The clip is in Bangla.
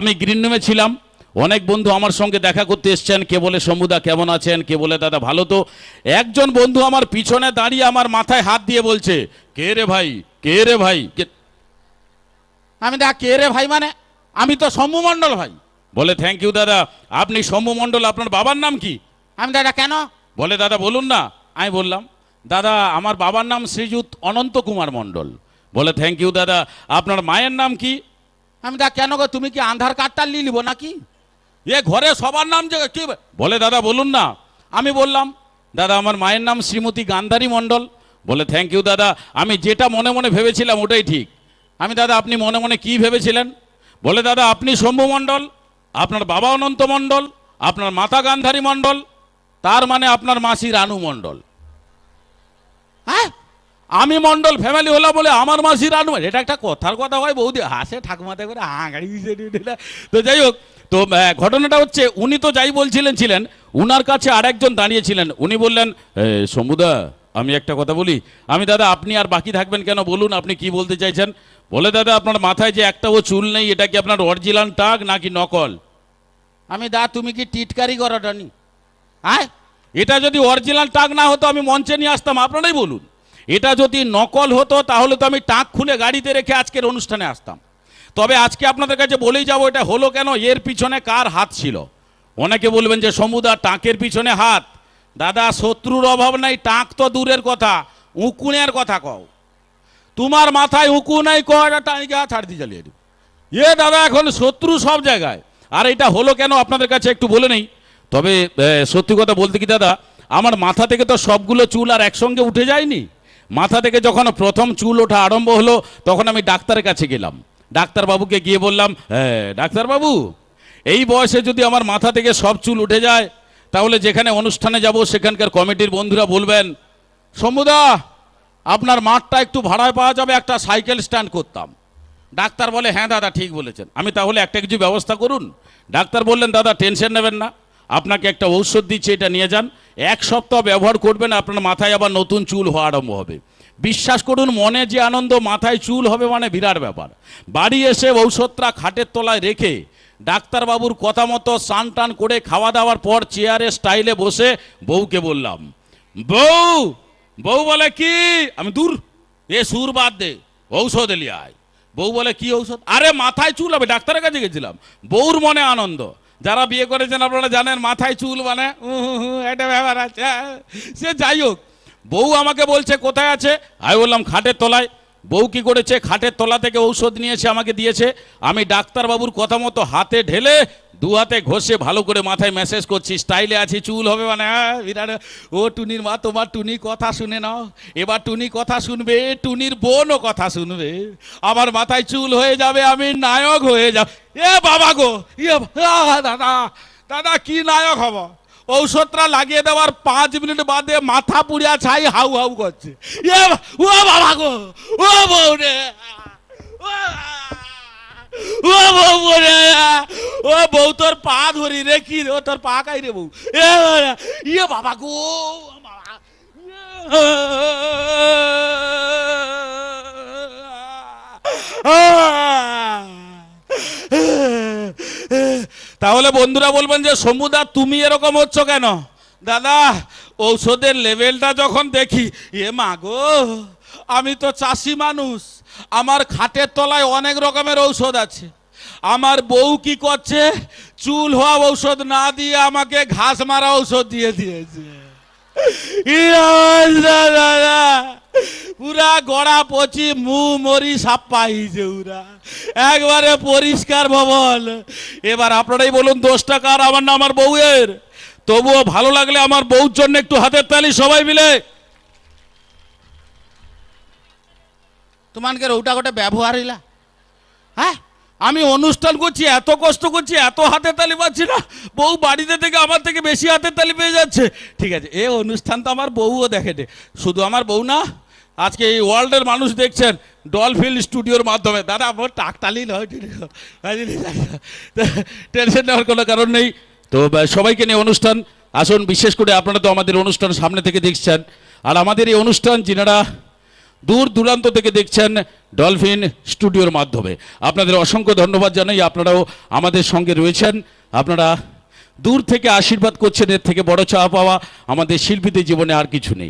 আমি গ্রিন রুমে ছিলাম। অনেক বন্ধু আমার সঙ্গে দেখা করতে এসছেন। কে বলে সমুদা, কেমন আছেন? কে বলে, দাদা, ভালো তো? একজন বন্ধু আমার পিছনে দাঁড়িয়ে আমার মাথায় হাত দিয়ে বলছে, কে রে ভাই? কে রে ভাই? কে-" আমি দেখ কে রে ভাই মানে? আমি তো শম্ভু মণ্ডল ভাই। বলে থ্যাংক ইউ দাদা। আপনি সৌম্য মণ্ডল, আপনার বাবার নাম কি? আমি দাদা, কেন? বলে, দাদা, বলুন না। আমি বললাম, দাদা, আমার বাবার নাম শ্রীযুত অনন্ত কুমার মণ্ডল। বলে থ্যাংক ইউ দাদা। আপনার মায়ের নাম কি? আমি দেখ কেন গো, তুমি কি আধার কার্ডটা নিয়ে নিবো নাকি? এ ঘরে সবার নাম যে কি বলে, দাদা, বলুন না। আমি বললাম, দাদা, আমার মায়ের নাম শ্রীমতী গান্ধারী মণ্ডল। বলে থ্যাংক ইউ দাদা। আমি যেটা মনে মনে ভেবেছিলাম, ওটাই ঠিক। আমি, দাদা, আপনি মনে মনে কি ভেবেছিলেন? বলে, দাদা, আপনি শম্ভু মণ্ডল, আপনার বাবা অনন্ত মণ্ডল, আপনার মাতা গান্ধারী মণ্ডল, তার মানে আপনার মাসি রানু মণ্ডল। হ্যাঁ? আমি মণ্ডল ফ্যামিলি হলাম বলে আমার মাসি রানু এটা একটা কথার কথা হয় বৌদি। হাসে ঠাকুমাতে করে হাঁগাড়ি তো যাই হোক তো ঘটনাটা হচ্ছে উনি তো যাই বলছিলেন ছিলেন উনার কাছে আরেকজন দাঁড়িয়েছিলেন। উনি বললেন "এ, শম্ভুদা আমি একটা কথা বলি। আমি দাদা আপনি আর বাকি থাকবেন কেন? বলুন আপনি কি বলতে চাইছেন? বলে দাদা আপনার মাথায় যে একটাও চুল নেই এটা কি আপনার অরিজিনাল টাক নাকি নকল? আমি দা তুমি কি টিটকারি করো ডনি হ্যাঁ এটা যদি অরিজিনাল টাক না হতো আমি মঞ্চে নিয়ে আসতাম। আপনারাই বলুন। এটা যদি নকল হতো, তাহলে তো আমি টাক খুলে গাড়িতে রেখে আজকের অনুষ্ঠানে আসতাম। তবে আজকে আপনাদের কাছে বলেই যাব, এটা হলো কেন? এর পিছনে কার হাত ছিল? অনেকে বলবেন যে, সমুদা, টাকের পিছনে হাত। দাদা, শত্রুর অভাব নাই, টাক তো দূরের কথা, উকুনের কথা কও। তোমার মাথায় উকু নাই কয়টা টাইকে ছাড় দিয়ে জ্বালিয়ে দিও এ দাদা, এখন শত্রু সব জায়গায়। আর এটা হলো কেন? আপনাদের কাছে একটু বলে নেই। তবে সত্যি কথা বলতে কি দাদা, আমার মাথা থেকে তো সবগুলো চুল আর একসঙ্গে উঠে যায়নি? মাথা থেকে যখন প্রথম চুল ওঠা আরম্ভ হলো, তখন আমি ডাক্তারের কাছে গেলাম। ডাক্তারবাবুকে গিয়ে বললাম হ্যাঁ ডাক্তারবাবু, এই বয়সে যদি আমার মাথা থেকে সব চুল উঠে যায়, তাহলে যেখানে অনুষ্ঠানে যাব, সেখানকার কমিটির বন্ধুরা বলবেন সমুদা আপনার মাঠটা একটু ভাড়ায় পাওয়া যাবে, একটা সাইকেল স্ট্যান্ড করতাম। ডাক্তার বলে হ্যাঁ দাদা, ঠিক বলেছেন। আমি তাহলে একটা কিছু ব্যবস্থা করুন। ডাক্তার বললেন, দাদা, টেনশন নেবেন না। আপনাকে একটা ঔষধ দিচ্ছে, এটা নিয়ে যান। এক সপ্তাহ ব্যবহার করবেন, আপনার মাথায় আবার নতুন চুল হওয়া আরম্ভ হবে। বিশ্বাস করুন, মনে যে আনন্দ, মাথায় চুল হবে মানে বিরাট ব্যাপার। বাড়ি এসে ঔষধটা খাটের তলায় রেখে ডাক্তারবাবুর কথা মতো স্নান টান করে খাওয়া দাওয়ার পর চেয়ারে, স্টাইলে বসে বউকে বললাম, বউ বউ বলে কি? আমি দূর। এ সুর বাদ দে। ঔষধ এলি আয়। বউ বলে, কি ঔষধ? আরে, মাথায় চুল হবে, ডাক্তারের কাছে গেছিলাম। বউর মনে আনন্দ। যারা বিয়ে করেছেন আপনারা জানেন, মাথায় চুল মানে এটা ব্যাপার আছে। সে যাই হোক, বউ আমাকে বলছে, কোথায় আছে? আমি বললাম, খাটের তলায়। বউ কি করেছে? খাটের তলা থেকে ঔষধ নিয়েছে, আমাকে দিয়েছে। আমি ডাক্তারবাবুর কথা মতো হাতে ঢেলে দু হাতে ঘষে ভালো করে মাথায় মেসেজ করছি, স্টাইলে আছি, চুল হবে মানে বিরাট, ও টুনির মা, তোমার টুনি কথা শুনে নাও। এবার টুনি কথা শুনবে, টুনির বোনও কথা শুনবে। আমার মাথায় চুল হয়ে যাবে, আমি নায়ক হয়ে যাব। এ বাবা গো ইয়ে দাদা দাদা, কি নায়ক হব? ঔষধটা লাগিয়ে দেওয়ার পাঁচ মিনিট বাদে মাথা পুড়িয়া ছাই হাউ হাউ করছে। এ ও বাবা গো, ও বউ রে ও বউ রে ও বউ তোর পা ধরি রে কি ও তোর পা কাই রে বউ? এ ইয়ে বাবা গো, বাবা। তাহলে বন্ধুরা বলবেন যে, সমুদা, তুমি এরকম হচ্ছ কেন? দাদা, ঔষধের লেভেলটা যখন দেখি, এ মা গো, আমি তো চাষি মানুষ। আমার খাটের তলায় অনেক রকমের ঔষধ আছে। আমার বউ কি করছে? চুল হওয়া ঔষধ না দিয়ে আমাকে ঘাস মারা ঔষধ দিয়ে দিয়েছে। পুরা গড়া পচি, মু মরি সাপ্পা হইছে পুরা একবারে পরিষ্কার ভবন। এবার আপনারাই বলুন দশ টাকার আমার না আমার বউয়ের। তবুও ভালো লাগলে আমার বউর জন্য একটু হাতের তালি সবাই মিলে। তোমাকে ওটা গোটে ব্যবহার হইলা? হ্যাঁ? আমি অনুষ্ঠান করছি, এত কষ্ট করছি, এত হাতের তালি পাচ্ছি না। বউ বাড়িতে থেকে আমার থেকে বেশি হাতের তালি পেয়ে যাচ্ছে। ঠিক আছে, এ অনুষ্ঠান তো আমার বউও দেখে নে। শুধু আমার বউ না, আজকে এই ওয়ার্ল্ডের মানুষ দেখছেন ডলফিল স্টুডিওর মাধ্যমে। দাদা, আমার টাকতালি নয় টেনশন নেওয়ার কোনো কারণ নেই। তো সবাইকে নিয়ে অনুষ্ঠান, আসুন, বিশেষ করে আপনারা তো আমাদের অনুষ্ঠান সামনে থেকে দেখছেন। আর আমাদের এই অনুষ্ঠান, যিনারা দূর দূরান্ত থেকে দেখছেন ডলফিন স্টুডিওর মাধ্যমে। আপনাদের অসংখ্য ধন্যবাদ জানাই, আপনারাও আমাদের সঙ্গে রয়েছেন। আপনারা দূর থেকে আশীর্বাদ করছেন, এর থেকে বড় চাওয়া পাওয়া আমাদের শিল্পীদের জীবনে আর কিছু নেই।